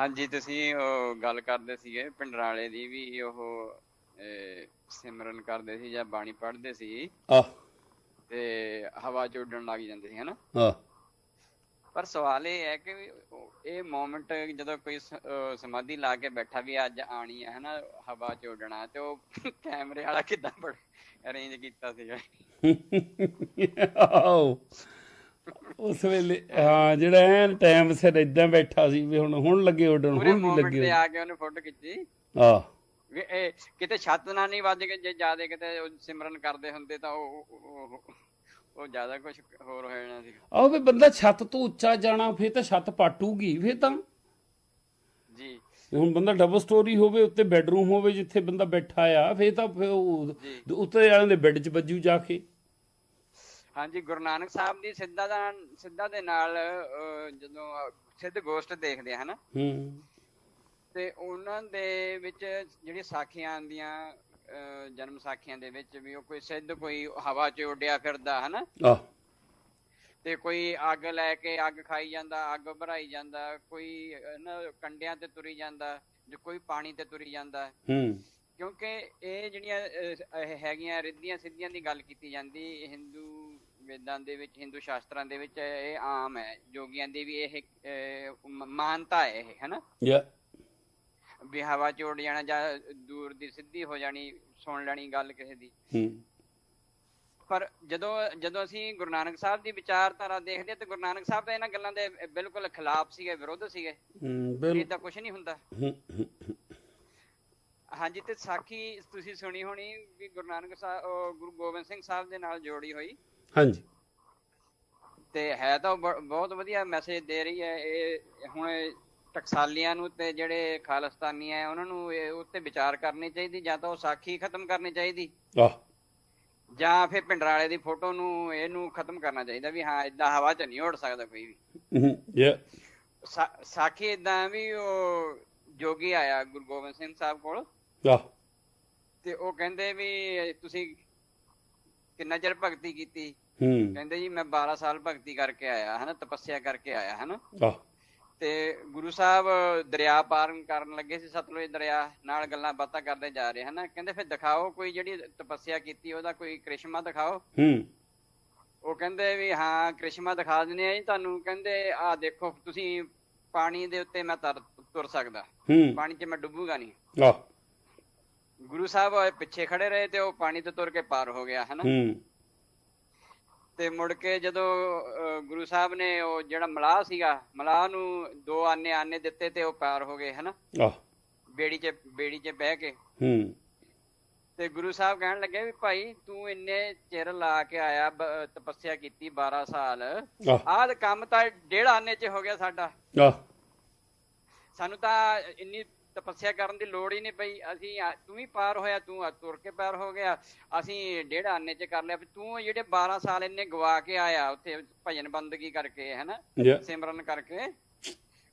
ਹਾਂਜੀ ਤੁਸੀਂ ਉਹ ਗੱਲ ਕਰਦੇ ਸੀਗੇ ਪਿੰਡਰਾਲੇ ਦੀ ਵੀ ਉਹ ਸਿਮਰਨ ਕਰਦੇ ਸੀ ਜਾਂ ਬਾਣੀ ਪੜ੍ਹਦੇ ਸੀ। ਆ ਤੇ ਹਵਾ ਚ ਉੱਡਣ ਲੱਗ ਜਾਂਦੇ ਸੀ ਹਨਾ? ਆ ਪਰ ਸਵਾਲ ਇਹ ਹੈ ਕਿ ਇਹ ਮੂਮੈਂਟ ਜਦੋਂ ਕੋਈ ਸਮਾਧੀ ਲਾ ਕੇ ਬੈਠਾ ਵੀ ਅੱਜ ਆਣੀ ਹੈ ਹਨਾ ਹਵਾ ਚ ਉੱਡਣਾ ਤੇ ਉਹ ਕੈਮਰੇ ਵਾਲਾ ਕਿਦਾਂ ਬੜ ਅਰੇਂਜ ਕੀਤਾ ਸੀਗਾ? ਆਓ ਉਸ ਵੇਲੇ ਹਾਂ ਜਿਹੜਾ ਐਨ ਟਾਈਮ ਸਿਰ ਇਦਾਂ ਬੈਠਾ ਸੀ ਵੀ ਹੁਣ ਹੁਣ ਲੱਗੇ ਉੱਡਣ ਹੁਣ ਮੂਮੈਂਟ ਲੱਗੇ ਤੇ ਆ ਕੇ ਉਹਨੇ ਫੋਟੋ ਖਿੱਚੀ ਆ ਵੀ ਇਹ ਕਿਤੇ ਛੱਤ ਨਾ ਨਹੀਂ ਵੱਜ ਕੇ ਜੇ ਜ਼ਿਆਦਾ ਕਿਤੇ ਉਹ ਸਿਮਰਨ ਕਰਦੇ ਹੁੰਦੇ ਤਾਂ ਉਹ ਉਹ- ਜ਼ਿਆਦਾ ਕੁਝ ਹੋਰ ਹੋ ਜਾਣਾ ਸੀ। ਆਓ ਵੀ ਬੰਦਾ ਛੱਤ ਤੋਂ ਉੱਚਾ ਜਾਣਾ ਫੇਰ ਤਾਂ ਛੱਤ ਪਾਟੂਗੀ ਫੇਰ ਤਾਂ। ਜੀ। ਹੁਣ ਬੰਦਾ ਡਬਲ ਸਟੋਰੀ ਹੋਵੇ ਉੱਤੇ ਬੈੱਡਰੂਮ ਹੋਵੇ ਜਿੱਥੇ ਬੰਦਾ ਬੈਠਾ ਆ ਫੇਰ ਤਾਂ। ਉੱਤੇ ਵਾਲਿਆਂ ਦੇ ਬੈੱਡ 'ਚ ਵੱਜੂ ਜਾ ਕੇ। ਹਾਂਜੀ ਗੁਰੂ ਨਾਨਕ ਸਾਹਿਬ ਦੀ ਸਿੱਧਾ ਦਾ ਸਿੱਧਾ ਦੇ ਨਾਲ ਜਦੋਂ ਸਿੱਧ ਗੋਸ਼ਟ ਦੇਖਦੇ ਹਨਾ? ਹੂੰ। ਤੇ ਉਹਨਾਂ ਦੇ ਵਿੱਚ ਜਿਹੜੀ ਸਾਖੀਆਂ ਆਉਂਦੀਆਂ ਅਹ, ਜਨਮ ਸਾਖੀਆਂ ਦੇ ਵਿੱਚ ਵੀ ਉਹ ਕੋਈ ਸਿੱਧ ਕੋਈ ਹਵਾ 'ਚ ਉੱਡਿਆ ਫਿਰਦਾ ਹਨਾ? ਆ ਤੇ ਕੋਈ ਅੱਗ ਲੈ ਕੇ ਅੱਗ ਖਾਈ ਜਾਂਦਾ ਅੱਗ ਭਰਾਈ ਜਾਂਦਾ ਕੋਈ ਨਾ ਕੰਡਿਆਂ ਤੇ ਤੁਰੀ ਜਾਂਦਾ ਜੋ ਕੋਈ ਪਾਣੀ ਤੇ ਤੁਰੀ ਜਾਂਦਾ। ਹੂੰ। ਕਿਉਂਕਿ ਇਹ ਜਿਹੜੀਆਂ ਹੈਗੀਆਂ ਰਿੱਧੀਆਂ ਸਿੱਧੀਆਂ ਦੀ ਗੱਲ ਕੀਤੀ ਜਾਂਦੀ ਹਿੰਦੂ ਵੇਦਾਂ ਦੇ ਵਿੱਚ ਹਿੰਦੂ ਸ਼ਾਸਤਰਾਂ ਦੇ ਵਿੱਚ ਇਹ ਆਮ ਹੈ। ਜੋਗੀਆਂ ਦੀ ਵੀ ਇਹ ਮਾਨਤਾ ਹੈ ਇਹ ਹੈਨਾ? ਯਾ। ਵੀ ਹਵਾ ਚ ਉੱਡ ਜਾਣਾ ਜਾਂ ਦੂਰ ਦੀ ਸਿੱਧੀ ਹੋ ਜਾਣੀ ਸੁਣ ਲੈਣੀ ਗੱਲ ਕਿਸੇ ਦੀ। ਪਰ ਜਦੋਂ ਜਦੋਂ ਅਸੀਂ ਗੁਰੂ ਨਾਨਕ ਸਾਹਿਬ ਦੀ ਵਿਚਾਰਧਾਰਾ ਦੇਖਦੇ ਤੇ ਗੁਰੂ ਨਾਨਕ ਸਾਹਿਬ ਤਾਂ ਇਹਨਾਂ ਗੱਲਾਂ ਦੇ ਬਿਲਕੁਲ ਖਿਲਾਫ ਸੀਗੇ ਵਿਰੋਧ ਸੀਗੇ। ਇਹ ਤਾਂ ਕੁਝ ਨਹੀਂ ਹੁੰਦਾ। ਹਾਂਜੀ ਤੇ ਸਾਖੀ ਤੁਸੀਂ ਸੁਣੀ ਹੋਣੀ ਵੀ ਗੁਰੂ ਨਾਨਕ ਸਾਹਿਬ ਗੁਰੂ ਗੋਬਿੰਦ ਸਿੰਘ ਸਾਹਿਬ ਦੇ ਨਾਲ ਜੋੜੀ ਹੋਈ। ਹਾਂਜੀ। ਤੇ ਹੈ ਤਾਂ ਬਹੁਤ ਵਧੀਆ ਮੈਸੇਜ ਦੇ ਰਹੀ ਹੈ। ਇਹ ਹੁਣ ਟਕਸਾਲੀਆਂ ਨੂੰ ਤੇ ਜਿਹੜੇ ਖਾਲਿਸਤਾਨੀ ਹੈ ਉਹਨਾਂ ਨੂੰ ਇਹ ਉੱਤੇ ਵਿਚਾਰ ਕਰਨੀ ਚਾਹੀਦੀ ਜਾਂ ਤਾਂ ਉਹ ਸਾਖੀ ਖਤਮ ਕਰਨੀ ਚਾਹੀਦੀ। ਆ ਜਾਂ ਫਿਰ ਪਿੰਡਰਾਲੇ ਦੀ ਫੋਟੋ ਨੂੰ ਇਹਨੂੰ ਖਤਮ ਕਰਨਾ ਚਾਹੀਦਾ ਵੀ ਹਾਂ ਇਦਾਂ ਹਵਾ 'ਚ ਨਹੀਂ ਉੱਡ ਸਕਦਾ ਕੋਈ ਵੀ। ਯਾ। ਸਾਖੀ ਇਦਾਂ ਵੀ ਉਹ ਜੋਗੀ ਆਇਆ ਗੁਰੂ ਗੋਬਿੰਦ ਸਿੰਘ ਸਾਹਿਬ ਕੋਲ। ਆ ਤੇ ਉਹ ਕਹਿੰਦੇ ਵੀ ਤੁਸੀਂ ਕਿੰਨਾ ਚਿਰ ਭਗਤੀ ਕੀਤੀ? ਹੂੰ। ਕਹਿੰਦੇ ਜੀ ਮੈਂ 12 ਸਾਲ ਭਗਤੀ ਕਰਕੇ ਆਇਆ ਹਨਾ ਤਪੱਸਿਆ ਕਰਕੇ ਆਇਆ ਹਨਾ। ਆ ਤੇ ਗੁਰੂ ਸਾਹਿਬ ਦਰਿਆ ਪਾਰ ਕਰਨ ਲੱਗੇ ਸੀ ਸਤਲੁਜ ਦਰਿਆ ਨਾਲ ਗੱਲਾਂ ਬਾਤਾਂ ਕਰਦੇ ਜਾ ਰਹੇ ਹਨਾ। ਕਹਿੰਦੇ ਫਿਰ ਦਿਖਾਓ ਕੋਈ ਜਿਹੜੀ ਤਪੱਸਿਆ ਕੀਤੀ ਉਹਦਾ ਕੋਈ ਕ੍ਰਿਸ਼ਮਾ ਦਿਖਾਓ। ਹੂੰ। ਉਹ ਕਹਿੰਦੇ ਵੀ ਹਾਂ ਕ੍ਰਿਸ਼ਮਾ ਦਿਖਾ ਦਿੰਦੇ ਆ ਜੀ ਤੁਹਾਨੂੰ। ਕਹਿੰਦੇ ਆਹ ਦੇਖੋ ਤੁਸੀਂ ਪਾਣੀ ਦੇ ਉੱਤੇ ਮੈਂ ਤਰ ਤੁਰ ਸਕਦਾ। ਪਾਣੀ 'ਚ ਮੈਂ ਡੁੱਬੂਗਾ ਨਹੀਂ। ਆ ਗੁਰੂ ਸਾਹਿਬ ਪਿੱਛੇ ਖੜੇ ਰਹੇ ਤੇ ਉਹ ਪਾਣੀ ਤੋਂ ਤੁਰ ਕੇ ਪਾਰ ਹੋ ਗਿਆ ਹਨਾ ਹੂੰ। ਤੇ ਮੁੜ ਕੇ ਜਦੋਂ ਗੁਰੂ ਸਾਹਿਬ ਨੇ ਉਹ ਜਿਹੜਾ ਮਲਾਹ ਸੀਗਾ ਮਲਾਹ ਨੂੰ ਦੋ ਆਨੇ ਆਨੇ ਦਿੱਤੇ ਤੇ ਉਹ ਪਾਰ ਹੋ ਗਏ ਹਨਾ ਆ ਬੇੜੀ 'ਚ ਬੇੜੀ 'ਚ ਬਹਿ ਕੇ। ਹੂੰ। ਤੇ ਗੁਰੂ ਸਾਹਿਬ ਕਹਿਣ ਲੱਗੇ ਵੀ ਭਾਈ ਤੂੰ ਇੰਨੇ ਚਿਰ ਲਾ ਕੇ ਆਇਆ ਤਪੱਸਿਆ ਕੀਤੀ 12 ਸਾਲ। ਆਹ। ਕੰਮ ਤਾਂ ਡੇਢ ਆਨੇ 'ਚ ਹੋ ਗਿਆ ਸਾਡਾ। ਆ ਸਾਨੂੰ ਤਾਂ ਇੰਨੀ ਤਪੱਸਿਆ ਕਰਨ ਦੀ ਲੋੜ ਹੀ ਨਹੀਂ ਪਈ। ਅਸੀਂ ਤੂੰ ਵੀ ਪਾਰ ਹੋਇਆ ਤੂੰ ਆ ਤੁਰ ਕੇ ਪਾਰ ਹੋ ਗਿਆ। ਅਸੀਂ ਡੇਢ ਆਨੇ 'ਚ ਕਰ ਲਿਆ। ਤੂੰ ਜਿਹੜੇ 12 ਸਾਲ ਇੰਨੇ ਗਵਾ ਕੇ ਆਇਆ ਉੱਥੇ ਭਜਨ ਬੰਦਗੀ ਕਰਕੇ ਹੈਨਾ? ਯਾ ਸਿਮਰਨ ਕਰਕੇ।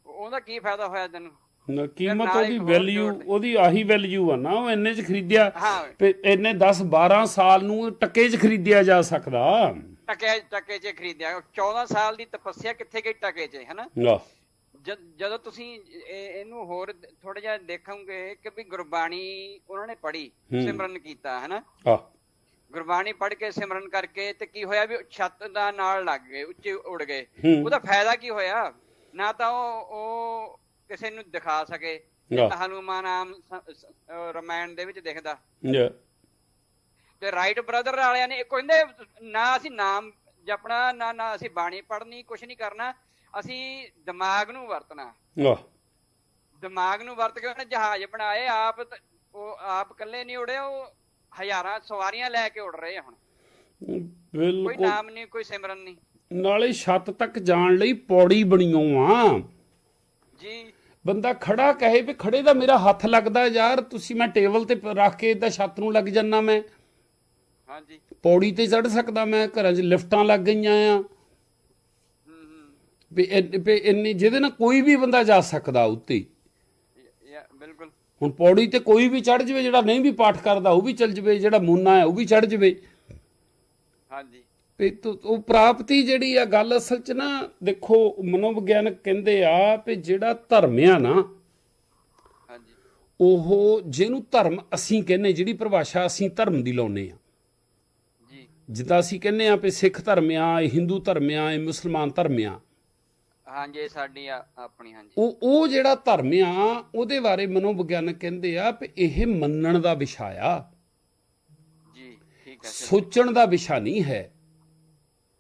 ਉਹਦਾ ਕੀ ਫਾਇਦਾ ਹੋਇਆ ਤੈਨੂੰ? ਨਾ ਕੀਮਤ ਉਹਦੀ ਵੈਲਿਊ। ਉਹਦੀ ਆਹੀ ਵੈਲਿਊ ਆ ਨਾ ਉਹ ਇੰਨੇ ਚ ਖਰੀਦਿਆ ਹਾਂ। ਤੇ ਇੰਨੇ 10 12 ਸਾਲ ਨੂੰ ਟੱਕੇ ਚ ਖਰੀਦਿਆ ਜਾ ਸਕਦਾ। ਟਕੇ ਟਕੇ 'ਚ ਖਰੀਦਿਆ। 14 ਸਾਲ ਦੀ ਤਪੱਸਿਆ ਕਿੱਥੇ ਗਈ ਟਕੇ 'ਚ ਹੈਨਾ? ਆ ਜਦ ਤੁਸੀਂ ਇਹ- ਇਹਨੂੰ ਹੋਰ ਥੋੜਾ ਜਿਹਾ ਦੇਖੋਗੇ ਕਿ ਵੀ ਗੁਰਬਾਣੀ ਉਹਨਾਂ ਨੇ ਪੜ੍ਹੀ ਹੂੰ। ਸਿਮਰਨ ਕੀਤਾ ਹੈਨਾ? ਆ ਗੁਰਬਾਣੀ ਪੜ੍ਹ ਕੇ ਸਿਮਰਨ ਕਰਕੇ ਤੇ ਕੀ ਹੋਇਆ ਵੀ ਛੱਤ ਦਾ ਨਾਲ ਲੱਗ ਗਏ ਉੱਚੇ ਉੱਡ ਗਏ। ਹੂੰ। ਉਹਦਾ ਫਾਇਦਾ ਕੀ ਹੋਇਆ? ਨਾ ਤਾਂ ਉਹ ਉਹ ਕਿਸੇ ਨੂੰ ਦਿਖਾ ਸਕੇ ਹਨੂਮਾਨ ਅਹ ਰਾਮਾਇਣ ਦੇ ਵਿੱਚ ਦਿਖਦਾ। ਤੇ ਰਾਈਟ ਬ੍ਰਦਰ ਵਾਲਿਆਂ ਨੇ ਕਹਿੰਦੇ ਨਾ ਅਸੀਂ ਨਾਮ ਜਪਣਾ ਨਾ ਨਾ ਅਸੀਂ ਬਾਣੀ ਪੜ੍ਹਨੀ ਕੁਝ ਨਹੀਂ ਕਰਨਾ ਅਸੀਂ ਦਿਮਾਗ ਨੂੰ ਵਰਤਣਾ। ਆ ਦਿਮਾਗ ਨੂੰ ਵਰਤ ਕੇ ਉਹਨੇ ਜਹਾਜ਼ ਬਣਾਏ ਆਪ ਉਹ ਆਪ ਇਕੱਲੇ ਨਹੀਂ ਉੜੇ ਉਹ ਹਜ਼ਾਰਾਂ ਸਵਾਰੀਆਂ ਲੈ ਕੇ ਉੜ ਰਹੇ ਹੁਣ। ਕੋਈ ਬਿਲਕੁਲ ਨਾਮ ਨਹੀਂ ਕੋਈ ਸਿਮਰਨ ਨਹੀਂ। ਨਾਲੇ ਛੱਤ ਤੱਕ ਜਾਣ ਲਈ ਪੌੜੀ ਬਣੀਓ ਆ। ਜੀ। ਬੰਦਾ ਖੜਾ ਕਹੇ ਵੀ ਖੜੇ ਦਾ ਮੇਰਾ ਹੱਥ ਲੱਗਦਾ ਯਾਰ ਤੁਸੀਂ ਮੈਂ ਟੇਬਲ ਤੇ ਰੱਖ ਕੇ ਇਦਾਂ ਛੱਤ ਨੂੰ ਲੱਗ ਜੰਨਾ ਮੈਂ। ਹਾਂਜੀ। ਪੌੜੀ ਤੇ ਚੜ ਸਕਦਾ ਮੈਂ ਘਰਾਂ 'ਚ ਲਿਫਟਾਂ ਲੱਗ ਗਈਆਂ ਆ। ਵੀ ਇੰਨ- ਵੀ ਜਿਹਦੇ ਨਾਲ ਕੋਈ ਵੀ ਬੰਦਾ ਜਾ ਸਕਦਾ ਉੱਤੇ ਬਿਲਕੁਲ। ਹੁਣ ਪੌੜੀ ਤੇ ਕੋਈ ਵੀ ਚੜ ਜਵੇ ਜਿਹੜਾ ਨਹੀਂ ਵੀ ਪਾਠ ਕਰਦਾ ਉਹ ਵੀ ਚੱਲ ਜਵੇ ਜਿਹੜਾ ਮੂਨਾ ਹੈ ਉਹ ਵੀ ਚੜ ਜਵੇ। ਹਾਂਜੀ। ਤੋ- ਉਹ ਪ੍ਰਾਪਤੀ ਜਿਹੜੀ ਆ ਗੱਲ ਅਸਲ 'ਚ ਨਾ ਦੇਖੋ ਮਨੋਵਿਗਿਆਨਕ ਕਹਿੰਦੇ ਆ ਵੀ ਜਿਹੜਾ ਧਰਮ ਆ ਨਾ ਉਹ ਜਿਹਨੂੰ ਧਰਮ ਅਸੀਂ ਕਹਿੰਨੇ ਜਿਹੜੀ ਪਰਿਭਾਸ਼ਾ ਅਸੀਂ ਧਰਮ ਦੀ ਲਾਉਨੇ ਆ। ਜੀ। ਜਿੱਦਾਂ ਅਸੀਂ ਕਹਿੰਨੇ ਆ ਵੀ ਸਿੱਖ ਧਰਮ ਆ ਇਹ ਹਿੰਦੂ ਧਰਮ ਆ ਇਹ ਮੁਸਲਮਾਨ ਧਰਮ ਆ ਹਾਂਜੀ ਸਾਡੀ ਆਪਣੀ ਹਾਂਜੀ। ਉਹ ਉਹ ਜਿਹੜਾ ਧਰਮ ਆ ਉਹਦੇ ਬਾਰੇ ਮਨੋਵਿਗਿਆਨਕ ਕਹਿੰਦੇ ਆ ਵੀ ਇਹ ਮੰਨਣ ਦਾ ਵਿਸ਼ਾ ਆ। ਜੀ ਠੀਕ ਹੈ। ਸੋਚਣ ਦਾ ਵਿਸ਼ਾ ਨਹੀਂ ਹੈ।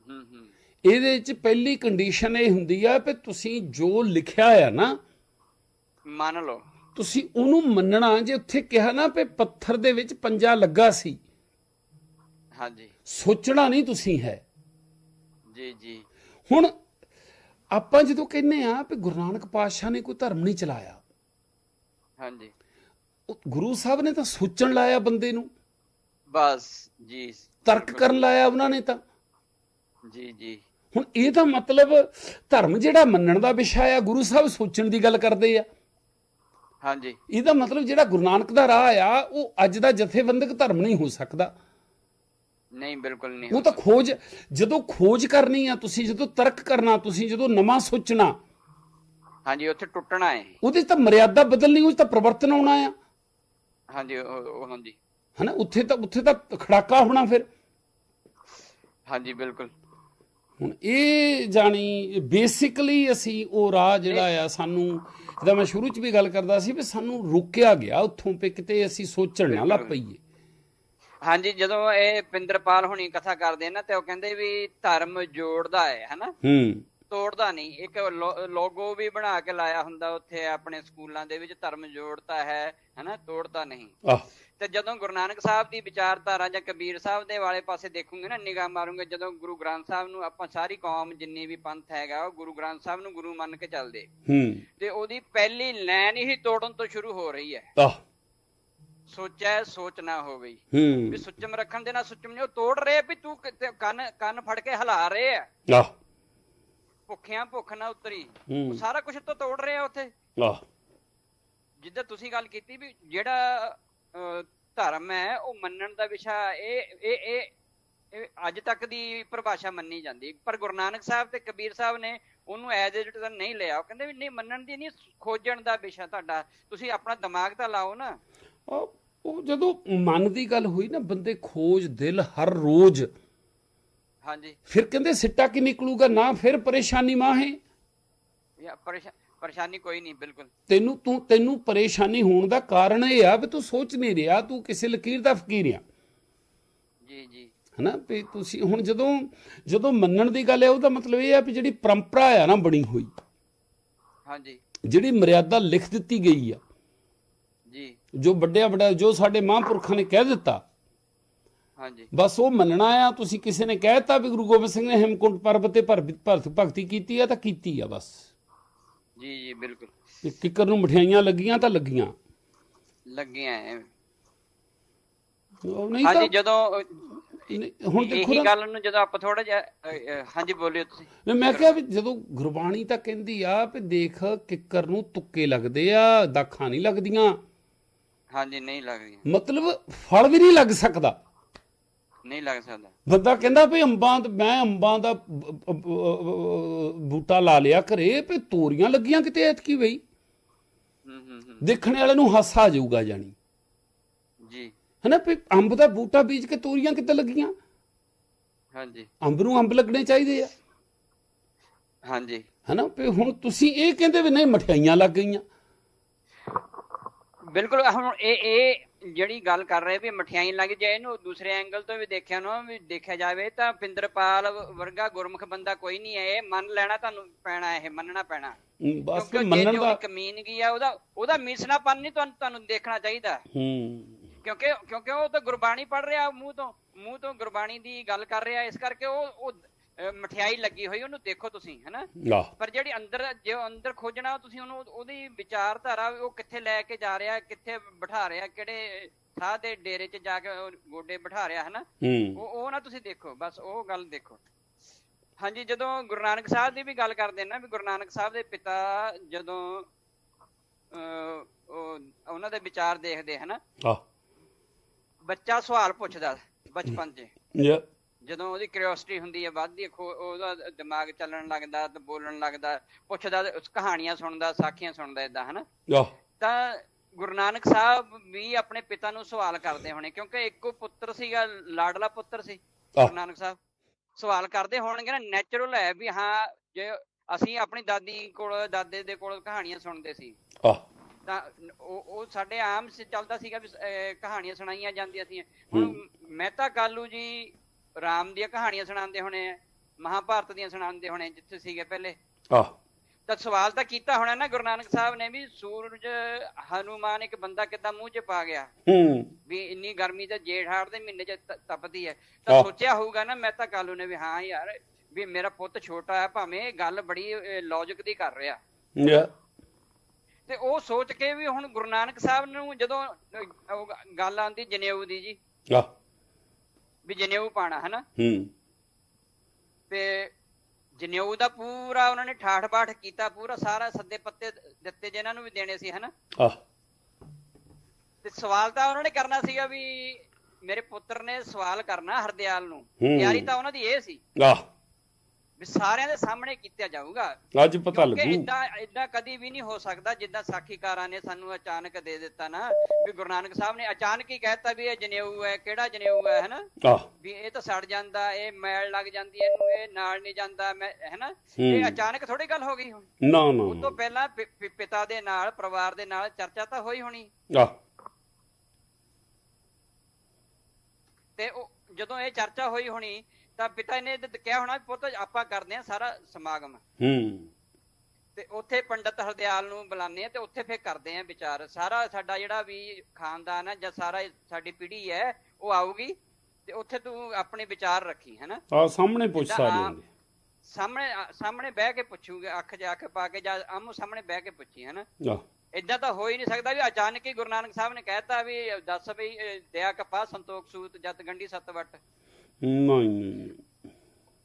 ਹੂੰ ਹੂੰ। ਇਹਦੇ ਵਿੱਚ ਪਹਿਲੀ ਕੰਡੀਸ਼ਨ ਇਹ ਹੁੰਦੀ ਆ ਵੀ ਤੁਸੀਂ ਜੋ ਲਿਖਿਆ ਆ ਨਾ ਮੰਨ ਲਓ। ਤੁਸੀਂ ਉਹਨੂੰ ਮੰਨਣਾ ਜੇ ਉੱਥੇ ਕਿਹਾ ਨਾ ਵੀ ਪੱਥਰ ਦੇ ਵਿੱਚ ਪੰਜਾ ਲੱਗਾ ਸੀ। ਹਾਂਜੀ। ਸੋਚਣਾ ਨਹੀਂ ਤੁਸੀਂ ਹੈ। ਜੀ ਜੀ। ਹੁਣ ਆਪਾਂ ਜਦੋਂ ਕਹਿੰਨੇ ਆ ਵੀ ਗੁਰੂ ਨਾਨਕ ਪਾਤਸ਼ਾਹ ਨੇ ਕੋਈ ਧਰਮ ਨਹੀਂ ਚਲਾਇਆ ਹਾਂਜੀ। ਉਹ ਗੁਰੂ ਸਾਹਿਬ ਨੇ ਤਾਂ ਸੋਚਣ ਲਾਇਆ ਬੰਦੇ ਨੂੰ। ਬਸ ਜੀ। ਤਰਕ ਕਰਨ ਲਾਇਆ ਉਹਨਾਂ ਨੇ ਤਾਂ। ਜੀ ਜੀ। ਹੁਣ ਇਹ ਤਾਂ ਮਤਲਬ ਧਰਮ ਜਿਹੜਾ ਮੰਨਣ ਦਾ ਵਿਸ਼ਾ ਆ ਗੁਰੂ ਸਾਹਿਬ ਸੋਚਣ ਦੀ ਗੱਲ ਕਰਦੇ ਆ। ਹਾਂਜੀ। ਇਹਦਾ ਮਤਲਬ ਜਿਹੜਾ ਗੁਰੂ ਨਾਨਕ ਦਾ ਰਾਹ ਆ ਉਹ ਅੱਜ ਦਾ ਜਥੇਬੰਦਕ ਧਰਮ ਨਹੀਂ ਹੋ ਸਕਦਾ। ਨਹੀਂ ਬਿਲਕੁਲ ਨਹੀਂ ਉਹ ਤਾਂ ਖੋਜ ਜਦੋਂ ਖੋਜ ਕਰਨੀ ਆ ਤੁਸੀਂ ਜਦੋਂ ਤਰਕ ਕਰਨਾ ਤੁਸੀਂ ਜਦੋਂ ਨਵਾਂ ਸੋਚਣਾ। ਹਾਂਜੀ ਉੱਥੇ ਟੁੱਟਣਾ ਹੈ ਉਹਦੇ ਤਾਂ ਮਰਿਆਦਾ ਬਦਲਣੀ ਉਹ ਤਾਂ ਪ੍ਰਵਰਤਨ ਆਉਣਾ ਆ। ਹਾਂਜੀ ਉਹ ਉਹ- ਹਾਂਜੀ। ਹਨਾ ਉੱਥੇ ਤਾਂ ਉੱਥੇ ਤਾਂ ਖੜਾਕਾ ਹੋਣਾ ਫਿਰ। ਹਾਂਜੀ ਬਿਲਕੁਲ। ਹੁਣ ਇਹ ਜਾਣੀ ਬੇਸਿਕਲੀ ਅਸੀਂ ਉਹ ਰਾਹ ਜਿਹੜਾ ਆ ਸਾਨੂੰ ਜਿਹਦਾ ਮੈਂ ਸ਼ੁਰੂ 'ਚ ਵੀ ਗੱਲ ਕਰਦਾ ਸੀ ਵੀ ਸਾਨੂੰ ਰੋਕਿਆ ਗਿਆ ਉੱਥੋਂ ਪੇ ਕਿਤੇ ਅਸੀਂ ਸੋਚਣ ਨਾ ਲੱਗ ਪਈਏ। ਹਾਂਜੀ ਜਦੋਂ ਇਹ ਪਿੰਦਰਪਾਲ ਹੁਣੀ ਕਥਾ ਕਰਦੇ ਨਾ ਤੇ ਉਹ ਕਹਿੰਦੇ ਵੀ ਧਰਮ ਜੋੜਦਾ ਹੈ ਹਨਾ? ਹੂੰ। ਤੋੜਦਾ ਨਹੀਂ। ਇੱਕ ਲੋਗੋ ਵੀ ਬਣਾ ਕੇ ਲਾਇਆ ਹੁੰਦਾ ਉੱਥੇ ਆਪਣੇ ਸਕੂਲਾਂ ਦੇ ਵਿੱਚ ਧਰਮ ਜੋੜਦਾ ਹੈ ਹਨਾ? ਤੋੜਦਾ ਨਹੀਂ। ਤੇ ਜਦੋਂ ਗੁਰੂ ਨਾਨਕ ਸਾਹਿਬ ਦੀ ਵਿਚਾਰਧਾਰਾ ਜਾਂ ਕਬੀਰ ਸਾਹਿਬ ਦੇ ਵਾਲੇ ਪਾਸੇ ਦੇਖੂਗੇ ਨਾ ਨਿਗਾਹ ਮਾਰੂਗੇ ਜਦੋਂ ਗੁਰੂ ਗ੍ਰੰਥ ਸਾਹਿਬ ਨੂੰ ਆਪਾਂ ਸਾਰੀ ਕੌਮ ਜਿੰਨੀ ਵੀ ਪੰਥ ਹੈਗਾ ਉਹ ਗੁਰੂ ਗ੍ਰੰਥ ਸਾਹਿਬ ਨੂੰ ਗੁਰੂ ਮੰਨ ਕੇ ਚੱਲਦੇ। ਹੂੰ। ਤੇ ਉਹਦੀ ਪਹਿਲੀ ਲਾਈਨ ਹੀ ਤੋੜਨ ਤੋਂ ਸ਼ੁਰੂ ਹੋ ਰਹੀ ਹੈ। ਆਹ। ਸੋਚੈ ਸੋਚ ਨਾ ਹੋ ਗਈ ਹੂੰ। ਵੀ ਸੁੱਚਮ ਰੱਖਣ ਦੇ ਨਾਲ ਸੁੱਚਮ ਨੇ ਉਹ ਤੋੜ ਰਹੇ ਵੀ ਤੂੰ ਕੰਨ ਕੰਨ ਫੜ ਕੇ ਹਿਲਾ ਰਹੇ ਆ। ਆਹ। ਭੁੱਖਿਆਂ ਭੁੱਖ ਨਾ ਉਤਰੀ। ਉਹ ਸਾਰਾ ਕੁਝ ਤਾਂ ਤੋੜ ਰਹੇ ਆ ਉੱਥੇ। ਆਹ। ਜਿੱਦਾਂ ਤੁਸੀਂ ਗੱਲ ਕੀਤੀ ਵੀ ਜਿਹੜਾ ਧਰਮ ਹੈ ਉਹ ਮੰਨਣ ਦਾ ਵਿਸ਼ਾ ਇਹ ਇਹ ਇਹ ਅੱਜ ਤੱਕ ਦੀ ਪਰਿਭਾਸ਼ਾ ਮੰਨੀ ਜਾਂਦੀ। ਪਰ ਗੁਰੂ ਨਾਨਕ ਸਾਹਿਬ ਤੇ ਕਬੀਰ ਸਾਹਿਬ ਨੇ ਉਹਨੂੰ ਐਜ਼ ਇਟ ਨਹੀਂ ਲਿਆ। ਉਹ ਕਹਿੰਦੇ ਵੀ ਨਹੀਂ ਮੰਨਣ ਦੀ ਨਹੀਂ ਖੋਜਣ ਦਾ ਵਿਸ਼ਾ ਤੁਹਾਡਾ। ਤੁਸੀਂ ਆਪਣਾ ਦਿਮਾਗ ਤਾਂ ਲਾਓ ਨਾ। ਉਹ ਜਦੋਂ ਮਨ ਦੀ ਗੱਲ ਹੋਈ ਨਾ ਬੰਦੇ ਖੋਜ ਦਿਲ ਹਰ ਰੋਜ਼। ਹਾਂਜੀ। ਫਿਰ ਕਹਿੰਦੇ ਸਿੱਟਾ ਕੀ ਨਿਕਲੂਗਾ? ਨਾ ਫਿਰ ਪਰੇਸ਼ਾਨੀ ਮਾਹੇ। ਪਰੇਸ਼ਾ- ਪਰੇਸ਼ਾਨੀ ਕੋਈ ਨਹੀਂ ਬਿਲਕੁਲ। ਤੈਨੂੰ ਤੂੰ ਤੈਨੂੰ ਪਰੇਸ਼ਾਨੀ ਹੋਣ ਦਾ ਕਾਰਨ ਇਹ ਆ ਵੀ ਤੂੰ ਸੋਚ ਨਹੀਂ ਰਿਹਾ ਤੂੰ ਕਿਸੇ ਲਕੀਰ ਦਾ ਫਕੀਰ ਆ। ਜੀ ਜੀ। ਹਨਾ ਵੀ ਤੁਸੀਂ ਹੁਣ ਜਦੋਂ ਜਦੋਂ ਮੰਨਣ ਦੀ ਗੱਲ ਹੈ ਉਹਦਾ ਮਤਲਬ ਇਹ ਆ ਵੀ ਜਿਹੜੀ ਪਰੰਪਰਾ ਆ ਨਾ ਬਣੀ ਹੋਈ ਹਾਂਜੀ। ਜਿਹੜੀ ਮਰਿਆਦਾ ਲਿਖ ਦਿੱਤੀ ਗਈ ਆ ਜੀ ਜੋ ਵੱਡਿਆ ਵੱਡਾ ਜੋ ਸਾਡੇ ਮਹਾਂਪੁਰਖਾਂ ਨੇ ਕਹਿ ਦਿੱਤਾ। ਹਾਂਜੀ। ਬਸ ਉਹ ਮੰਨਣਾ ਆ ਤੁਸੀਂ ਕਿਸੇ ਨੇ ਕਹਿਤਾ ਵੀ ਗੁਰੂ ਗੋਬਿੰਦ ਸਿੰਘ ਨੇ ਹਿਮਕੁੰਟ ਪਰਬਤ ਤੇ ਭਰ- ਭਰਤ ਭਗਤੀ ਕੀਤੀ ਆ ਤਾਂ ਕੀਤੀ ਆ ਬਸ। ਜੀ ਜੀ ਬਿਲਕੁਲ। ਕਿੱਕਰ ਨੂੰ ਮਠਿਆਈਆਂ ਲੱਗੀਆਂ ਤਾਂ ਲੱਗੀਆਂ। ਲੱਗੀਆਂ ਉਹ ਨਹੀਂ ਹਾਂਜੀ ਜਦੋਂ ਹੁਣ ਦੇਖੋ ਇਹੀ ਗੱਲ ਨੂੰ ਜਦੋਂ ਆਪਾਂ ਥੋੜਾ ਜਿਹਾ ਹਾਂਜੀ ਬੋਲਿਓ ਤੁਸੀਂ। ਮੈਂ ਕਿਹਾ ਵੀ ਜਦੋਂ ਗੁਰਬਾਣੀ ਤਾਂ ਕਹਿੰਦੀ ਆ ਵੀ ਦੇਖ ਕਿੱਕਰ ਨੂੰ ਤੁੱਕੇ ਲੱਗਦੇ ਆ ਦਾਖਾਂ ਨਹੀਂ ਲੱਗਦੀਆਂ। ਹਾਂਜੀ ਨਹੀਂ ਲੱਗਦੀਆਂ ਮਤਲਬ ਫਲ ਵੀ ਨਹੀਂ ਲੱਗ ਸਕਦਾ। ਨਹੀਂ ਲੱਗ ਸਕਦਾ। ਬੰਦਾ ਕਹਿੰਦਾ ਵੀ ਅੰਬਾਂ ਦਾ- ਮੈਂ ਅੰਬਾਂ ਦਾ ਬੂਟਾ ਲਾ ਲਿਆ ਘਰੇ ਵੀ ਤੋਰੀਆਂ ਲੱਗੀਆਂ ਕਿਤੇ ਐਤਕੀ ਬਈ। ਹੂੰ ਹੂੰ ਹੂੰ। ਦੇਖਣ ਵਾਲੇ ਨੂੰ ਹਾਸਾ ਆ ਜਾਊਗਾ ਜਾਣੀ। ਜੀ। ਹਨਾ ਵੀ ਅੰਬ ਦਾ ਬੂਟਾ ਬੀਜ ਕੇ ਤੋਰੀਆਂ ਕਿੱਥੇ ਲੱਗੀਆਂ? ਹਾਂਜੀ। ਅੰਬ ਨੂੰ ਅੰਬ ਲੱਗਣੇ ਚਾਹੀਦੇ ਆ। ਹਾਂਜੀ। ਹਨਾ ਵੀ ਹੁਣ ਤੁਸੀਂ ਇਹ ਕਹਿੰਦੇ ਵੀ ਨਹੀਂ ਮਠਿਆਈਆਂ ਲੱਗ ਗਈਆਂ। ਬਿਲਕੁਲ ਹੁਣ ਇਹ ਇਹ ਜਿਹੜੀ ਗੱਲ ਕਰ ਰਹੇ ਵੀ ਮਠਿਆਈ ਲੱਗ ਜਾਏ ਇਹਨੂੰ ਦੂਸਰੇ ਐਂਗਲ ਤੋਂ ਵੀ ਦੇਖਿਆ ਨਾ ਵੀ ਦੇਖਿਆ ਜਾਵੇ ਤਾਂ ਪਿੰਦਰਪਾਲ ਵਰਗਾ ਗੁਰਮੁਖ ਬੰਦਾ ਕੋਈ ਨਹੀਂ ਹੈ ਇਹ ਮੰਨ ਲੈਣਾ ਤੁਹਾਨੂੰ ਪੈਣਾ ਇਹ ਮੰਨਣਾ ਪੈਣਾ। ਬਸ ਜੇ ਮੰਨਣ ਜੋ ਦਾ ਕਮੀਨਗੀ ਆ ਉਹਦਾ ਉਹਦਾ ਮੀਸਣਾਪਨ ਨਹੀਂ ਤੁਹਾਨੂੰ ਤੁਹਾਨੂੰ ਦੇਖਣਾ ਚਾਹੀਦਾ। ਹੂੰ। ਕਿਉਂਕਿ ਕਿਉਂਕਿ ਉਹ ਤਾਂ ਗੁਰਬਾਣੀ ਪੜ ਰਿਹਾ ਮੂੰਹ ਤੋਂ ਮੂੰਹ ਤੋਂ ਗੁਰਬਾਣੀ ਦੀ ਗੱਲ ਕਰ ਰਿਹਾ ਇਸ ਕਰਕੇ ਉਹ ਮਠਿਆਈ ਲੱਗੀ ਹੋਈ ਉਹਨੂੰ ਦੇਖੋ ਤੁਸੀਂ ਹੈਨਾ? ਪਰ ਜਿਹੜੀ ਅੰਦਰ ਜੇ ਅੰਦਰ ਖੋਜਣਾ ਤੁਸੀਂ ਉਹਨੂੰ ਉਹਦੀ ਵਿਚਾਰਧਾਰਾ ਉਹ ਕਿੱਥੇ ਲੈ ਕੇ ਜਾ ਰਿਹਾ ਕਿੱਥੇ ਬਿਠਾ ਰਿਹਾ ਕਿਹੜੇ ਸਾਹ ਦੇ ਡੇਰੇ 'ਚ ਜਾ ਕੇ ਗੋਡੇ ਬਿਠਾ ਰਿਹਾ ਹੈਨਾ? ਉਹ ਉਹ ਨਾ ਤੁਸੀਂ ਦੇਖੋ ਬਸ ਉਹ ਗੱਲ ਦੇਖੋ। ਹਾਂਜੀ ਜਦੋਂ ਗੁਰੂ ਨਾਨਕ ਸਾਹਿਬ ਦੀ ਵੀ ਗੱਲ ਕਰਦੇ ਨਾ ਵੀ ਗੁਰੂ ਨਾਨਕ ਸਾਹਿਬ ਦੇ ਪਿਤਾ ਜਦੋਂ ਉਹਨਾਂ ਦੇ ਵਿਚਾਰ ਦੇਖਦੇ ਹਨਾ? ਬੱਚਾ ਸਵਾਲ ਪੁੱਛਦਾ ਬਚਪਨ 'ਚ। ਜਦੋਂ ਉਹਦੀ ਕਿਉਰਿਓਸਿਟੀ ਹੁੰਦੀ ਹੈ ਵੱਧਦੀ ਉਹਦਾ ਦਿਮਾਗ ਚੱਲਣ ਲੱਗਦਾ ਤੇ ਬੋਲਣ ਲੱਗਦਾ ਪੁੱਛਦਾ ਉਸ ਕਹਾਣੀਆਂ ਸੁਣਦਾ ਸਾਖੀਆਂ ਸੁਣਦਾ ਇਦਾਂ ਹਨਾ? ਤਾਂ ਗੁਰੂ ਨਾਨਕ ਸਾਹਿਬ ਵੀ ਆਪਣੇ ਪਿਤਾ ਨੂੰ ਸਵਾਲ ਕਰਦੇ ਹੋਣੇ ਕਿਉਂਕਿ ਇੱਕੋ ਪੁੱਤਰ ਸੀਗਾ ਲਾਡਲਾ ਪੁੱਤਰ ਸੀ। ਗੁਰੂ ਨਾਨਕ ਸਾਹਿਬ। ਸਵਾਲ ਕਰਦੇ ਹੋਣਗੇ ਨਾ ਨੈਚੁਰਲ ਹੈ ਵੀ ਹਾਂ ਜੇ ਅਸੀਂ ਆਪਣੀ ਦਾਦੀ ਕੋਲ ਦਾਦੇ ਦੇ ਕੋਲ ਕਹਾਣੀਆਂ ਸੁਣਦੇ ਸੀ। ਤਾਂ ਉਹ ਉਹ ਸਾਡੇ ਆਮ ਚੱਲਦਾ ਸੀਗਾ ਵੀ ਕਹਾਣੀਆਂ ਸੁਣਾਈਆਂ ਜਾਂਦੀਆਂ ਸੀ ਹੁਣ ਮਹਿਤਾ ਕਾਲੂ ਜੀ ਰਾਮ ਦੀਆਂ ਕਹਾਣੀਆਂ ਸੁਣਾਉਂਦੇ ਹੋਣੇ ਆ ਮਹਾਭਾਰਤ ਦੀਆਂ ਸੁਣਾਉਂਦੇ ਹੋਣੇ ਜਿੱਥੇ ਸੀਗੇ ਪਹਿਲੇ। ਆਹ। ਤਾਂ ਸਵਾਲ ਤਾਂ ਕੀਤਾ ਹੋਣਾ ਨਾ ਗੁਰੂ ਨਾਨਕ ਸਾਹਿਬ ਨੇ ਵੀ ਸੂਰਜ ਹਨੂਮਾਨ ਇੱਕ ਬੰਦਾ ਕਿੱਦਾਂ ਮੂੰਹ 'ਚ ਪਾ ਗਿਆ? ਹੂੰ। ਵੀ ਇੰਨੀ ਗਰਮੀ ਤੇ ਜੇਠ ਹਾੜ ਦੇ ਮਹੀਨੇ 'ਚ ਤ- ਤਪਦੀ ਹੈ ਤਾਂ ਆਹ। ਸੋਚਿਆ ਹੋਊਗਾ ਨਾ ਮਹਿਤਾ ਕਾਲੂ ਨੇ ਵੀ ਹਾਂ ਯਾਰ ਵੀ ਮੇਰਾ ਪੁੱਤ ਛੋਟਾ ਹੈ ਭਾਵੇਂ ਇਹ ਗੱਲ ਬੜੀ ਲੌਜੀਕ ਦੀ ਕਰ ਰਿਹਾ। ਯਾ। ਤੇ ਉਹ ਸੋਚ ਕੇ ਵੀ ਹੁਣ ਗੁਰੂ ਨਾਨਕ ਸਾਹਿਬ ਨੂੰ ਜਦੋਂ ਅਹ, ਉਹ ਗੱਲ ਆਉਂਦੀ ਜਨੇਊ ਦੀ ਜੀ। ਆਹ। ਵੀ ਜਨੇਊ ਪਾਣਾ ਹਨਾ? ਹੂੰ। ਤੇ ਜਨੇਊ ਦਾ ਪੂਰਾ ਉਹਨਾਂ ਨੇ ਠਾਠ ਬਾਠ ਕੀਤਾ ਪੂਰਾ ਸਾਰਾ ਸੱਦੇ ਪੱਤੇ ਦਿੱਤੇ ਜਿਨ੍ਹਾਂ ਨੂੰ ਵੀ ਦੇਣੇ ਸੀ ਹਨਾ? ਆਹ। ਤੇ ਸਵਾਲ ਤਾਂ ਉਹਨਾਂ ਨੇ ਕਰਨਾ ਸੀਗਾ ਵੀ ਮੇਰੇ ਪੁੱਤਰ ਨੇ ਸਵਾਲ ਕਰਨਾ ਹਰਦਿਆਲ ਨੂੰ। ਹੂੰ। ਤਿਆਰੀ ਤਾਂ ਉਹਨਾਂ ਦੀ ਇਹ ਸੀ। ਆਹ। ਵੀ ਸਾਰਿਆਂ ਦੇ ਸਾਹਮਣੇ ਕੀਤਾ ਜਾਊਗਾ। ਅੱਜ ਪਤਾ ਲੱਗੂ। ਇਦਾਂ ਇਦਾਂ ਕਦੀ ਵੀ ਨਹੀਂ ਹੋ ਸਕਦਾ ਜਿੱਦਾਂ ਸਾਖੀਕਾਰਾਂ ਨੇ ਸਾਨੂੰ ਅਚਾਨਕ ਦੇ ਦਿੱਤਾ ਨਾ ਵੀ ਗੁਰੂ ਨਾਨਕ ਸਾਹਿਬ ਨੇ ਅਚਾਨਕ ਹੀ ਕਹਿਤਾ ਵੀ ਇਹ ਜਨੇਊ ਹੈ ਕਿਹੜਾ ਜਨੇਊ ਹੈ ਹਨਾ? ਵੀ ਇਹ ਤਾਂ ਸੜ ਜਾਂਦਾ ਇਹ ਮੈਲ ਲੱਗ ਜਾਂਦੀ ਇਹਨੂੰ ਇਹ ਨਾਲ ਨਹੀਂ ਜਾਂਦਾ ਮੈਂ ਹੈਨਾ। ਇਹ ਅਚਾਨਕ ਥੋੜੀ ਗੱਲ ਹੋ ਗਈ ਹੁਣ। ਨਾ ਨਾ ਤੋਂ ਪਹਿਲਾਂ ਪਿਤਾ ਦੇ ਨਾਲ ਪਰਿਵਾਰ ਦੇ ਨਾਲ ਚਰਚਾ ਤਾਂ ਹੋਈ ਹੋਣੀ। ਆਹ। ਤੇ ਉਹ ਜਦੋਂ ਇਹ ਚਰਚਾ ਹੋਈ ਹੋਣੀ ਤਾਂ ਪਿਤਾ ਨੇ ਕਿਹਾ ਹੋਣਾ ਪੁੱਤ ਆਪਾਂ ਕਰਦੇ ਆ ਸਾਰਾ ਸਮਾਗਮ। ਹੂੰ। ਤੇ ਉੱਥੇ ਪੰਡਤ ਹਰਦਿਆਲ ਨੂੰ ਬੁਲਾਉਂਦੇ ਆ ਤੇ ਉੱਥੇ ਫੇਰ ਕਰਦੇ ਆ ਵਿਚਾਰ। ਸਾਰਾ ਸਾਡਾ ਜਿਹੜਾ ਵੀ ਖਾਨਦਾਨ ਹੈ ਜਾਂ ਸਾਰਾ ਸਾਡੀ ਪੀੜ੍ਹੀ ਹੈ ਉਹ ਆਊਗੀ ਤੇ ਉੱਥੇ ਤੂੰ ਆਪਣੇ ਵਿਚਾਰ ਰੱਖੀ ਹੈਨਾ ਆ ਸਾਹਮਣੇ ਪੁੱਛ ਜਿੱਦਾਂ ਸਾਰਿਆਂ ਆਮ- ਦੇ। ਸਾਹਮਣੇ ਸਾਹਮਣੇ ਬਹਿ ਕੇ ਪੁੱਛੂਗੇ ਅੱਖ 'ਚ ਅੱਖ ਪਾ ਕੇ ਜਾਂ ਆਮੋ ਸਾਹਮਣੇ ਬਹਿ ਕੇ ਪੁੱਛੀ ਹੈਨਾ ਇਦਾਂ ਤਾਂ ਹੋ ਹੀ ਨਹੀਂ ਸਕਦਾ ਵੀ ਅਚਾਨਕ ਹੀ ਗੁਰੂ ਨਾਨਕ ਸਾਹਿਬ ਨੇ ਕਹਿਤਾ ਵੀ ਦੱਸ ਵੀ ਇਹ ਦਇਆ ਕਪਾ ਸੰਤੋਖ ਸੂਤ ਜਤ ਗੰਢੀ ਸਤ ਵਟ ਨਹੀਂ ਨਹੀਂ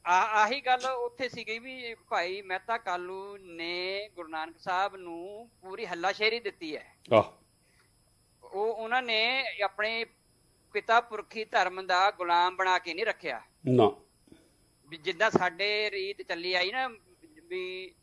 ਆ ਆਹੀ ਗੱਲ ਉੱਥੇ ਸੀਗੀ ਵੀ ਭਾਈ ਮਹਿਤਾ ਕਾਲੂ ਨੇ ਗੁਰੂ ਨਾਨਕ ਸਾਹਿਬ ਨੂੰ ਪੂਰੀ ਹੱਲਾਸ਼ੇਰੀ ਦਿੱਤੀ ਹੈ। ਆਹ। ਉਹ ਉਹਨਾਂ ਨੇ ਆਪਣੇ ਪਿਤਾ ਪੁਰਖੀ ਧਰਮ ਦਾ ਗੁਲਾਮ ਬਣਾ ਕੇ ਨਹੀਂ ਰੱਖਿਆ। ਨਾ। ਵੀ ਜਿੱਦਾਂ ਸਾਡੇ ਰੀਤ ਚੱਲੀ ਆਈ ਨਾ ਵੀ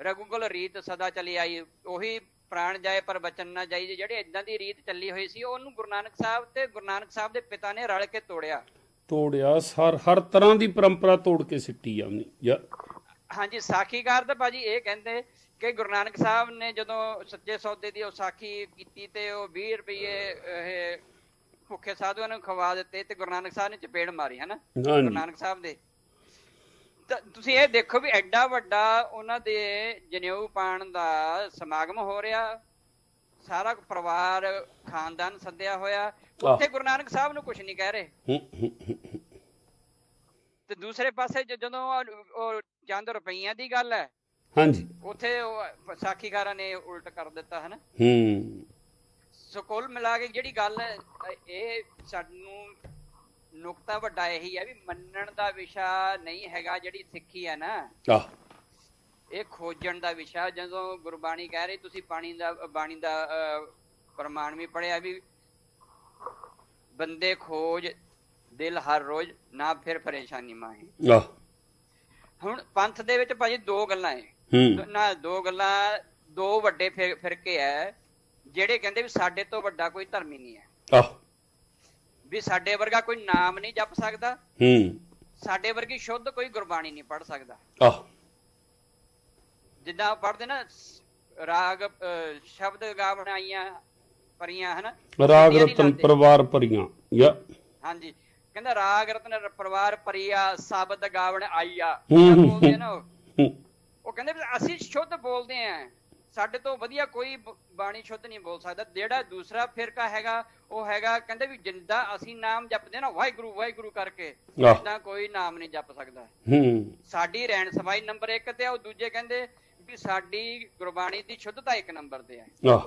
ਰਘੁਕੁਲ ਰੀਤ ਸਦਾ ਚੱਲੀ ਆਈ ਉਹੀ ਪ੍ਰਾਣ ਜਾਏ ਪਰ ਬਚਨ ਨਾ ਜਾਈ ਜਿਹੜੇ ਇਦਾਂ ਦੀ ਰੀਤ ਚੱਲੀ ਹੋਈ ਸੀ ਉਹਨੂੰ ਗੁਰੂ ਨਾਨਕ ਸਾਹਿਬ ਤੇ ਗੁਰੂ ਨਾਨਕ ਸਾਹਿਬ ਦੇ ਪਿਤਾ ਨੇ ਰਲ ਕੇ ਤੋੜਿਆ। ਤੋੜਿਆ ਸਰ ਹਰ ਤਰ੍ਹਾਂ ਦੀ ਪਰੰਪਰਾ ਤੋੜ ਕੇ ਸਿੱਟੀ ਯਾ ਹਾਂਜੀ ਸਾਖੀਕਾਰ ਤਾਂ ਭਾਜੀ ਇਹ ਕਹਿੰਦੇ ਕਿ ਗੁਰੂ ਨਾਨਕ ਸਾਹਿਬ ਨੇ ਜਦੋਂ ਸੱਚੇ ਸੌਦੇ ਦੀ ਉਹ ਸਾਖੀ ਕੀਤੀ ਤੇ ਉਹ 20 ਰੁਪਏ ਇਹ ਭੁੱਖੇ ਸਾਧੂਆਂ ਨੂੰ ਖਵਾ ਦਿੱਤੇ ਤੇ ਗੁਰੂ ਨਾਨਕ ਸਾਹਿਬ ਨੇ ਚਪੇੜ ਮਾਰੀ ਹੈ ਨਾ ਗੁਰੂ ਨਾਨਕ ਸਾਹਿਬ ਦੇ। ਤੁਸੀਂ ਇਹ ਦੇਖੋ ਵੀ ਐਡਾ ਵੱਡਾ ਉਹਨਾਂ ਦੇ ਜਨੇਊ ਪਾਣ ਦਾ ਸਮਾਗਮ ਹੋ ਰਿਹਾ। ਸਾਰਾ ਪਰਿਵਾਰ ਖਾਨਦਾਨ ਸੱਦਿਆ ਹੋਇਆ। ਉੱਥੇ ਗੁਰੂ ਨਾਨਕ ਸਾਹਿਬ ਨੂੰ ਕੁਝ ਨਹੀਂ ਕਹਿ ਰਹੇ। ਤੇ ਦੂਸਰੇ ਪਾਸੇ ਜਦੋਂ ਉਹ- ਚੰਦ ਰੁਪਈਆਂ ਦੀ ਗੱਲ ਹੈ ਹਾਂਜੀ। ਉੱਥੇ ਉਹ ਸਾਖੀਕਾਰਾਂ ਨੇ ਉਲਟ ਕਰ ਦਿੱਤਾ ਹੈ ਨਾ ਹੂੰ। ਸੋ ਕੁੱਲ ਮਿਲਾ ਕੇ ਜਿਹੜੀ ਗੱਲ ਇਹ ਸਾਨੂੰ ਨੁਕਤਾ ਵੱਡਾ ਇਹੀ ਹੈ ਵੀ ਮੰਨਣ ਦਾ ਵਿਸ਼ਾ ਨਹੀਂ ਹੈਗਾ ਜਿਹੜੀ ਸਿੱਖੀ ਹੈ ਨਾ। ਆਹ। ਇਹ ਖੋਜਣ ਦਾ ਵਿਸ਼ਾ ਜਦੋਂ ਗੁਰਬਾਣੀ ਕਹਿ ਰਹੀ ਤੁਸੀਂ ਬਾਣੀ ਦਾ ਬਾਣੀ ਦਾ ਪ੍ਰਮਾਣ ਵੀ ਪੜਿਆ ਵੀ ਬੰਦੇ ਖੋਜ ਦਿਲ ਹਰ ਰੋਜ਼ ਨਾ ਫਿਰ ਪਰੇਸ਼ਾਨੀ ਮਾਹੇ। ਹੁਣ ਪੰਥ ਦੇ ਵਿੱਚ ਭਾਜੀ ਦੋ ਗੱਲਾਂ ਹੈ। ਨਾ ਦੋ ਗੱਲਾਂ ਦੋ ਵੱਡੇ ਫਿਰ- ਫਿਰਕੇ ਐ ਜਿਹੜੇ ਕਹਿੰਦੇ ਵੀ ਸਾਡੇ ਤੋਂ ਵੱਡਾ ਕੋਈ ਧਰਮ ਹੀ ਨਹੀਂ ਹੈ ਆਹ। ਵੀ ਸਾਡੇ ਵਰਗਾ ਕੋਈ ਨਾਮ ਨਹੀਂ ਜਪ ਸਕਦਾ। ਹੂੰ। ਸਾਡੇ ਵਰਗੀ ਸ਼ੁੱਧ ਕੋਈ ਗੁਰਬਾਣੀ ਨਹੀਂ ਪੜ ਸਕਦਾ। ਆਹ। ਜਿੱਦਾਂ ਪੜਦੇ ਨਾ ਰਾਗ ਸ਼ਬਦ ਗਾ ਬਣਾਈਆਂ ਪਰੀਆਂ ਹਨਾ? ਰਾਗ ਰਤਨ। ਪਰਿਵਾਰ ਪਰੀਆਂ ਯਾ। ਹਾਂਜੀ। ਕਹਿੰਦਾ ਰਾਗ ਰਤਨ ਪਰਿਵਾਰ ਪਰੀਆ ਸ਼ਬਦ ਗਾਵਣ ਆਈਆ। ਬੋਲਦੇ ਨਾ ਉਹ? ਕਹਿੰਦੇ ਅਸੀਂ ਸ਼ੁੱਧ ਬੋਲਦੇ ਆਂ। ਸਾਡੇ ਤੋਂ ਵਧੀਆ ਕੋਈ ਬਾਣੀ ਸ਼ੁੱਧ ਨਹੀਂ ਬੋਲ ਸਕਦਾ। ਜਿਹੜਾ ਦੂਸਰਾ ਫਿਰਕਾ ਹੈਗਾ ਉਹ ਹੈਗਾ ਕਹਿੰਦੇ ਵੀ ਜਿੰਦਾ ਅਸੀਂ ਨਾਮ ਜਪਦੇ ਨਾ ਵਾਹਿਗੁਰੂ ਵਾਹਿਗੁਰੂ ਕਰਕੇ। ਇਦਾਂ ਕੋਈ ਨਾਮ ਨਹੀਂ ਜਪ ਸਕਦਾ। ਹੂੰ। ਸਾਡੀ ਰਹਿਣ ਸਫ਼ਾਈ ਨੰਬਰ 1 ਤੇ ਆ ਉਹ ਦੂਜੇ ਕਹਿੰਦੇ ਵੀ ਸਾਡੀ ਗੁਰਬਾਣੀ ਦੀ ਸ਼ੁੱਧਤਾ ਇੱਕ ਨੰਬਰ ਤੇ ਹੈ। ਆਹ।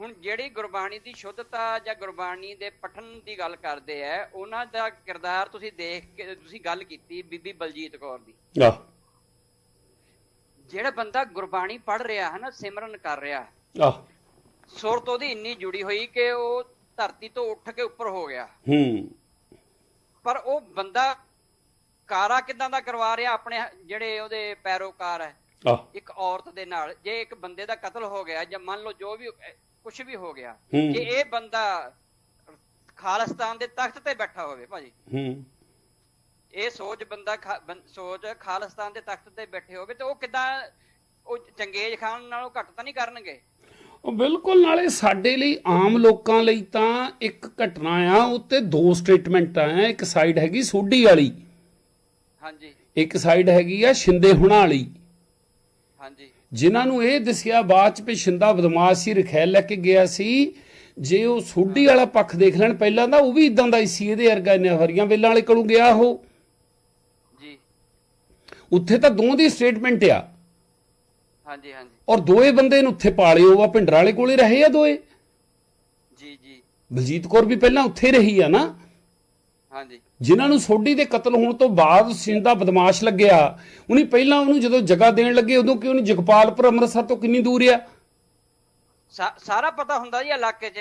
ਹੁਣ ਜਿਹੜੀ ਗੁਰਬਾਣੀ ਦੀ ਸ਼ੁੱਧਤਾ ਜਾਂ ਗੁਰਬਾਣੀ ਦੇ ਪਠਨ ਦੀ ਗੱਲ ਕਰਦੇ ਆ ਉਹਨਾਂ ਦਾ ਕਿਰਦਾਰ ਤੁਸੀਂ ਦੇਖ ਕੇ ਤੁਸੀਂ ਗੱਲ ਕੀਤੀ ਬੀਬੀ ਬਲਜੀਤ ਕੌਰ ਦੀ। ਆਹ। ਜਿਹੜਾ ਬੰਦਾ ਗੁਰਬਾਣੀ ਪੜ ਰਿਹਾ ਹੈ ਨਾ ਸਿਮਰਨ ਕਰ ਰਿਹਾ ਆਹ। ਸੁਰਤ ਉਹਦੀ ਇੰਨੀ ਜੁੜੀ ਹੋਈ ਕਿ ਉਹ ਧਰਤੀ ਤੋਂ ਉੱਠ ਕੇ ਉੱਪਰ ਹੋ ਗਿਆ। ਹੂੰ। ਪਰ ਉਹ ਬੰਦਾ ਕਾਰਾ ਕਿਦਾਂ ਦਾ ਕਰਵਾ ਰਿਹਾ ਆਪਣੇ ਜਿਹੜੇ ਉਹਦੇ ਪੈਰੋਕਾਰ ਹੈ। ਇੱਕ ਔਰਤ ਦੇ ਨਾਲ ਜੇ ਇੱਕ ਬੰਦੇ ਦਾ ਕਤਲ ਹੋ ਗਿਆ ਜਾਂ ਮੰਨ ਲਓ ਜੋ ਵੀ ਕੁਝ ਵੀ ਹੋ ਗਿਆ। ਕਿ ਇਹ ਬੰਦਾ ਖਾਲਿਸਤਾਨ ਦੇ ਤਖਤ ਤੇ ਬੈਠਾ ਹੋਵੇ ਭਾਜੀ ਹੂੰ। ਇਹ ਸੋਚ ਬੰਦਾ ਸੋਚ ਖਾਲਿਸਤਾਨ ਦੇ ਤਖਤ ਤੇ ਬੈਠੇ ਹੋਵੇ ਤੇ ਉਹ ਕਿਦਾਂ ਉਹ ਚੰਗੇਜ਼ ਖਾਨ ਨਾਲੋਂ ਘੱਟ ਤਾਂ ਨਹੀਂ ਕਰਨਗੇ? ਉਹ ਬਿਲਕੁਲ ਨਾਲੇ ਸਾਡੇ ਲਈ ਆਮ ਲੋਕਾਂ ਲਈ ਤਾਂ ਇੱਕ ਘਟਨਾ ਆ ਉੱਤੇ ਦੋ ਸਟੇਟਮੈਂਟਾਂ ਆ ਇੱਕ ਸਾਈਡ ਹੈਗੀ ਸੋਢੀ ਵਾਲੀ। ਹਾਂਜੀ। ਇੱਕ ਸਾਈਡ ਹੈਗੀ ਆ ਸ਼ਿੰਦੇ ਹੁਣਾਂ ਵਾਲੀ। ਜਿਨ੍ਹਾਂ ਨੂੰ ਇਹ ਦੱਸਿਆ ਬਾਅਦ ਚ ਵੀ ਸ਼ਿੰਦਾ ਬਦਮਾਸ਼ ਸੀ ਰਖੈਲ ਲੈ ਕੇ ਗਿਆ ਸੀ। ਜੇ ਉਹ ਸੋਢੀ ਵਾਲਾ ਪੱਖ ਦੇਖ ਲੈਣ ਪਹਿਲਾਂ ਤਾਂ ਉਹ ਵੀ ਇਦਾਂ ਦਾ ਹੀ ਸੀ ਇਹਦੇ ਵਰਗਾ ਨੇ ਹਰੀਆਂ ਵੇਲਾਂ ਵਾਲੇ ਕੋਲੋਂ ਗਿਆ ਉਹ। ਜੀ। ਉੱਥੇ ਤਾਂ ਦੋਵਾਂ ਦੀ ਸਟੇਟਮੈਂਟ ਆ। ਹਾਂਜੀ ਹਾਂਜੀ। ਔਰ ਦੋਏ ਬੰਦੇ ਨੂੰ ਉੱਥੇ ਪਾਲਿਓ ਆ ਭਿੰਡਰ ਵਾਲੇ ਕੋਲੇ ਰਹੇ ਆ ਦੋਏ। ਜੀ ਜੀ। ਬਲਜੀਤ ਕੌਰ ਵੀ ਪਹਿਲਾਂ ਉੱਥੇ ਰਹੀ ਆ ਨਾ। ਹਾਂਜੀ। ਜਿਨ੍ਹਾਂ ਨੂੰ ਸੋਢੀ ਦੇ ਕਤਲ ਹੋਣ ਤੋਂ ਬਾਅਦ ਸਿੰਦਾ ਬਦਮਾਸ਼ ਲੱਗਿਆ ਉਹਨੇ ਪਹਿਲਾਂ ਉਹਨੂੰ ਜਦੋਂ ਜਗ੍ਹਾ ਦੇਣ ਲੱਗੇ ਉਦੋਂ ਕਿ ਉਹਨੂੰ ਜਗਪਾਲਪੁਰ ਅੰਮ੍ਰਿਤਸਰ ਤੋਂ ਕਿੰਨੀ ਦੂਰ ਆ? ਸਾਰਾ ਪਤਾ ਹੁੰਦਾ ਜੀ ਇਲਾਕੇ 'ਚ।